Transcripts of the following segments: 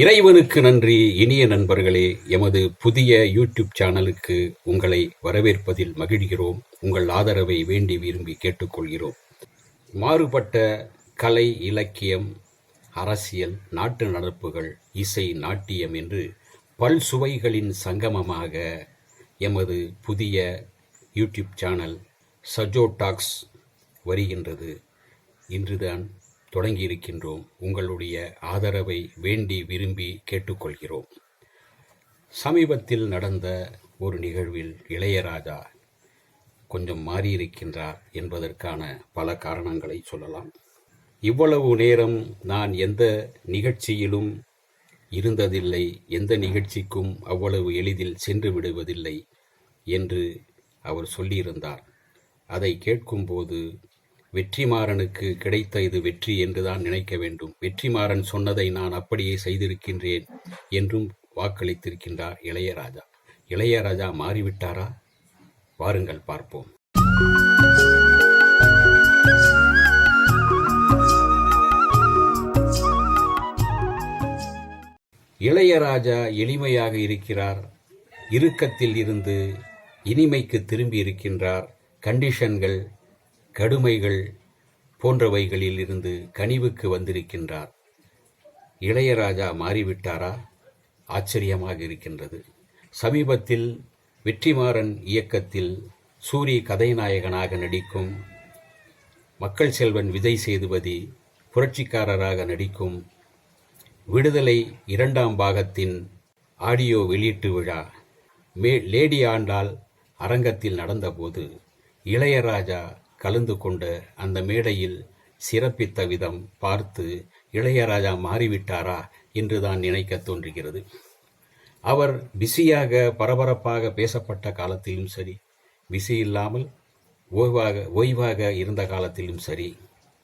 இறைவனுக்கு நன்றி இனிய நண்பர்களே. எமது புதிய யூடியூப் சேனலுக்கு உங்களை வரவேற்பதில் மகிழ்கிறோம். உங்கள் ஆதரவை வேண்டி விரும்பி கேட்டுக்கொள்கிறோம். மாறுபட்ட கலை இலக்கியம் அரசியல் நாட்டு நடப்புகள் இசை நாட்டியம் என்று பல் சுவைகளின் சங்கமமாக எமது புதிய யூடியூப் சேனல் சஜோ டாக்ஸ் வருகின்றது. இன்றுதான் தொடங்கியிருக்கின்றோம். உங்களுடைய ஆதரவை வேண்டி விரும்பி கேட்டுக்கொள்கிறோம். சமீபத்தில் நடந்த ஒரு நிகழ்வில் இளையராஜா கொஞ்சம் மாறியிருக்கின்றார் என்பதற்கான பல காரணங்களை சொல்லலாம். இவ்வளவு நேரம் நான் எந்த நிகழ்ச்சியிலும் இருந்ததில்லை எந்த நிகழ்ச்சிக்கும் அவ்வளவு எளிதில் சென்று விடுவதில்லை என்று அவர் சொல்லியிருந்தார். அதை கேட்கும்போது வெற்றிமாறனுக்கு கிடைத்த இது வெற்றி என்றுதான் நினைக்க வேண்டும். வெற்றிமாறன் சொன்னதை நான் அப்படியே செய்திருக்கின்றேன் என்றும் வாக்களித்திருக்கின்றார் இளையராஜா. இளையராஜா மாறிவிட்டாரா? வாருங்கள் பார்ப்போம். இளையராஜா எளிமையாக இருக்கிறார். இறுக்கத்தில் இருந்து இனிமைக்கு திரும்பி இருக்கின்றார். கண்டிஷன்கள் கடுமைகள் போன்றவைகளில் இருந்து கனிவுக்கு வந்திருக்கின்றார். இளையராஜா மாறிவிட்டாரா? ஆச்சரியமாக இருக்கின்றது. சமீபத்தில் வெற்றிமாறன் இயக்கத்தில் சூரி கதைநாயகனாக நடிக்கும் மக்கள் செல்வன் விஜய் சேதுபதி புரட்சிக்காரராக நடிக்கும் விடுதலை இரண்டாம் பாகத்தின் ஆடியோ வெளியீட்டு விழா மே லேடி ஆண்டாள் அரங்கத்தில் நடந்தபோது இளையராஜா கலந்து கொண்ட அந்த மேடையில் சிறப்பித்த விதம் பார்த்து இளையராஜா மாறிவிட்டாரா என்று தான் நினைக்க தோன்றுகிறது. அவர் பிஸியாக பரபரப்பாக பேசப்பட்ட காலத்திலும் சரி பிஸி இல்லாமல் ஓய்வாக ஓய்வாக இருந்த காலத்திலும் சரி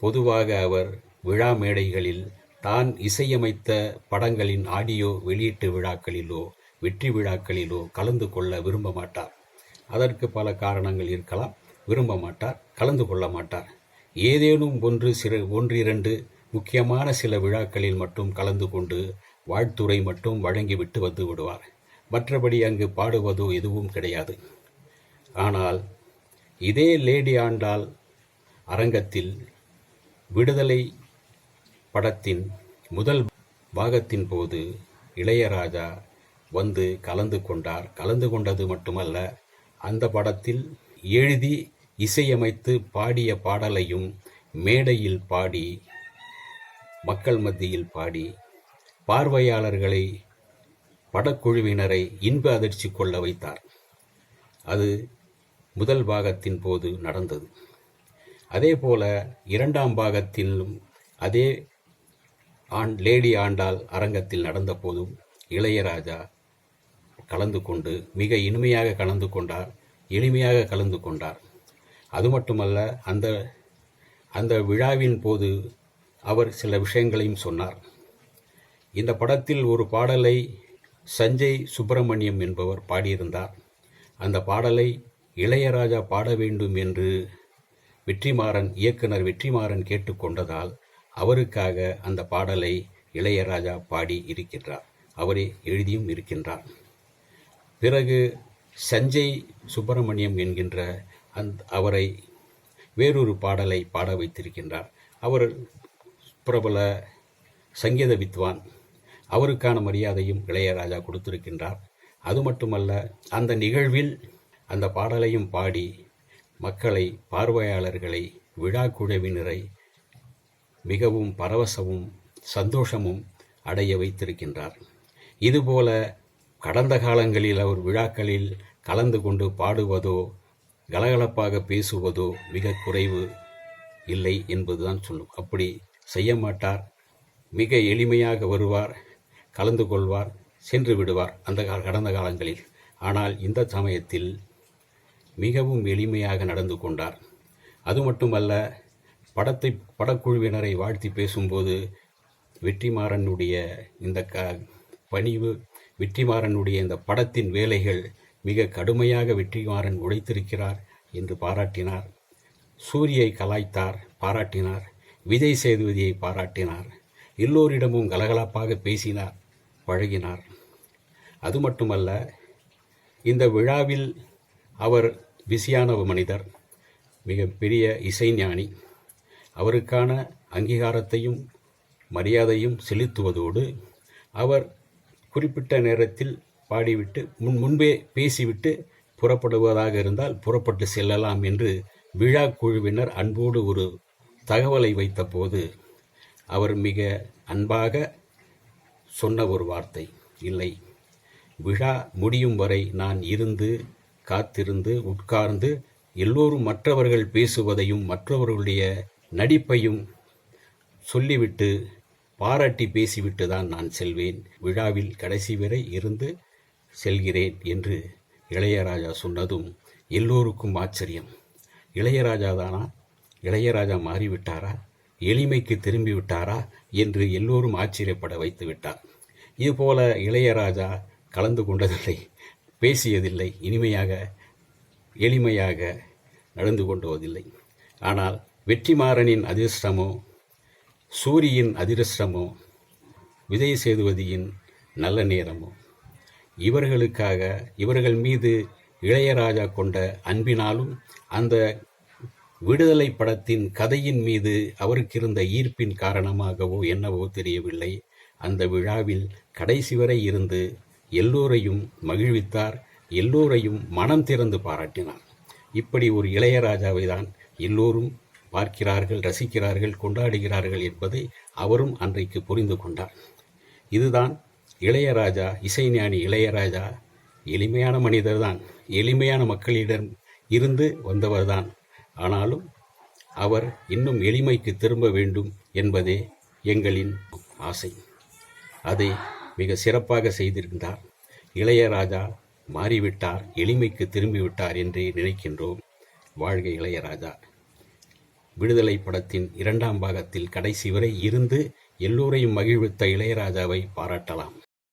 பொதுவாக அவர் விழா மேடைகளில் தான் இசையமைத்த படங்களின் ஆடியோ வெளியீட்டு விழாக்களிலோ வெற்றி விழாக்களிலோ கலந்து கொள்ள விரும்ப மாட்டார். அதற்கு பல காரணங்கள் இருக்கலாம். விரும்ப மாட்டார் கலந்து கொள்ள மாட்டார் ஏதேனும் ஒன்று சிறு ஒன்றிரண்டு முக்கியமான சில விழாக்களில் மட்டும் கலந்து கொண்டு வாழ்த்துறை மட்டும் வழங்கிவிட்டு வந்து விடுவார். மற்றபடி அங்கு பாடுவதோ எதுவும் கிடையாது. ஆனால் இதே லேடி ஆண்டாள் அரங்கத்தில் விடுதலை படத்தின் முதல் பாகத்தின் போது இளையராஜா வந்து கலந்து கொண்டார். கலந்து கொண்டது மட்டுமல்ல அந்த படத்தில் எழுதி இசையமைத்து பாடிய பாடலையும் மேடையில் பாடி மக்கள் மத்தியில் பாடி பார்வையாளர்களை படக்குழுவினரை இன்ப அதிர்ச்சி கொள்ள வைத்தார். அது முதல் பாகத்தின் போது நடந்தது. அதே போல இரண்டாம் பாகத்திலும் அதே ஆண் லேடி ஆண்டாள் அரங்கத்தில் நடந்த போதும் இளையராஜா கலந்து கொண்டு மிக இனிமையாக கலந்து கொண்டார் எளிமையாக கலந்து கொண்டார். அது மட்டுமல்ல அந்த அந்த விழாவின் போது அவர் சில விஷயங்களையும் சொன்னார். இந்த படத்தில் ஒரு பாடலை சஞ்சய் சுப்பிரமணியம் என்பவர் பாடியிருந்தார். அந்த பாடலை இளையராஜா பாட வேண்டும் என்று வெற்றிமாறன் இயக்குனர் வெற்றிமாறன் கேட்டுக்கொண்டதால் அவருக்காக அந்த பாடலை இளையராஜா பாடி இருக்கின்றார். அவரே எழுதியும் இருக்கின்றார். பிறகு சஞ்சய் சுப்பிரமணியம் என்கின்ற அந் அவரை வேறொரு பாடலை பாட வைத்திருக்கின்றார். அவர் பிரபல சங்கீத வித்வான். அவருக்கான மரியாதையும் இளையராஜா கொடுத்திருக்கின்றார். அது மட்டுமல்ல அந்த நிகழ்வில் அந்த பாடலையும் பாடி மக்களை பார்வையாளர்களை விழா குழுவினரை மிகவும் பரவசமும் சந்தோஷமும் அடைய வைத்திருக்கின்றார். இதுபோல கடந்த காலங்களில் அவர் விழாக்களில் கலந்து கொண்டு பாடுவதோ கலகலப்பாக பேசுவதோ மிக குறைவு இல்லை என்பதுதான் சொல்லும். அப்படி செய்ய மாட்டார். மிக எளிமையாக வருவார் கலந்து கொள்வார் சென்று விடுவார் அந்த கடந்த காலங்களில். ஆனால் இந்த சமயத்தில் மிகவும் எளிமையாக நடந்து கொண்டார். அது மட்டுமல்ல படத்தை படக்குழுவினரை வாழ்த்தி பேசும்போது வெற்றிமாறனுடைய இந்த க பணிவு வெற்றிமாறனுடைய இந்த படத்தின் வேலைகள் மிக கடுமையாக வெற்றிமாறன் உழைத்திருக்கிறார் என்று பாராட்டினார். சூரியை கலாய்த்தார் பாராட்டினார். விஜய் சேதுபதியை பாராட்டினார். எல்லோரிடமும் கலகலப்பாக பேசினார் பழகினார். அது மட்டுமல்ல இந்த விழாவில் அவர் பிஸியான மனிதர் மிகப்பெரிய இசைஞானி அவருக்கான அங்கீகாரத்தையும் மரியாதையும் செலுத்துவதோடு அவர் குறிப்பிட்ட நேரத்தில் பாடிவிட்டு முன் முன்பே பேசிவிட்டு புறப்படுவதாக இருந்தால் புறப்பட்டு செல்லலாம் என்று விழா குழுவினர் அன்போடு ஒரு தகவலை வைத்தபோது அவர் மிக அன்பாக சொன்ன ஒரு வார்த்தை இல்லை விழா முடியும் வரை நான் இருந்து காத்திருந்து உட்கார்ந்து எல்லோரும் மற்றவர்கள் பேசுவதையும் மற்றவர்களுடைய நடிப்பையும் சொல்லிவிட்டு பாராட்டி பேசிவிட்டு தான் நான் செல்வேன். விழாவில் கடைசி வரை இருந்து செல்கிறேன் என்று இளையராஜா சொன்னதும் எல்லோருக்கும் ஆச்சரியம். இளையராஜா தானா இளையராஜா மாறிவிட்டாரா? எளிமைக்கு திரும்பி விட்டாரா என்று எல்லோரும் ஆச்சரியப்பட வைத்து விட்டார் இதுபோல இளையராஜா கலந்து கொண்டதில்லை பேசியதில்லை இனிமையாக எளிமையாக நடந்து கொண்டுவதில்லை. ஆனால் வெற்றிமாறனின் அதிர்ஷ்டமோ சூரியின் அதிர்ஷ்டமோ விஜய் சேதுபதியின் நல்ல நேரமோ இவர்களுக்காக இவர்கள் மீது இளையராஜா கொண்ட அன்பினாலும் அந்த விடுதலை படத்தின் கதையின் மீது அவருக்கு இருந்த ஈர்ப்பின் காரணமாகவோ என்னவோ தெரியவில்லை. அந்த விழாவில் கடைசி வரை இருந்து எல்லோரையும் மகிழ்வித்தார் எல்லோரையும் மனம் திறந்து பாராட்டினார். இப்படி ஒரு இளையராஜாவை தான் எல்லோரும் பார்க்கிறார்கள் ரசிக்கிறார்கள் கொண்டாடுகிறார்கள் என்பதை அவரும் அன்றைக்கு புரிந்து கொண்டார். இதுதான் இளையராஜா இசைஞானி இளையராஜா எளிமையான மனிதர் தான் எளிமையான மக்களிடம் இருந்து வந்தவர்தான். ஆனாலும் அவர் இன்னும் எளிமைக்கு திரும்ப வேண்டும் என்பதே எங்களின் ஆசை. அதை மிக சிறப்பாக செய்திருந்தார். இளையராஜா மாறிவிட்டார் எளிமைக்கு திரும்பிவிட்டார் என்றே நினைக்கின்றோம். வாழ்க இளையராஜா. விடுதலை படத்தின் இரண்டாம் பாகத்தில் கடைசி வரை இருந்து எல்லோரையும் மகிழ்வித்த இளையராஜாவை பாராட்டலாம்.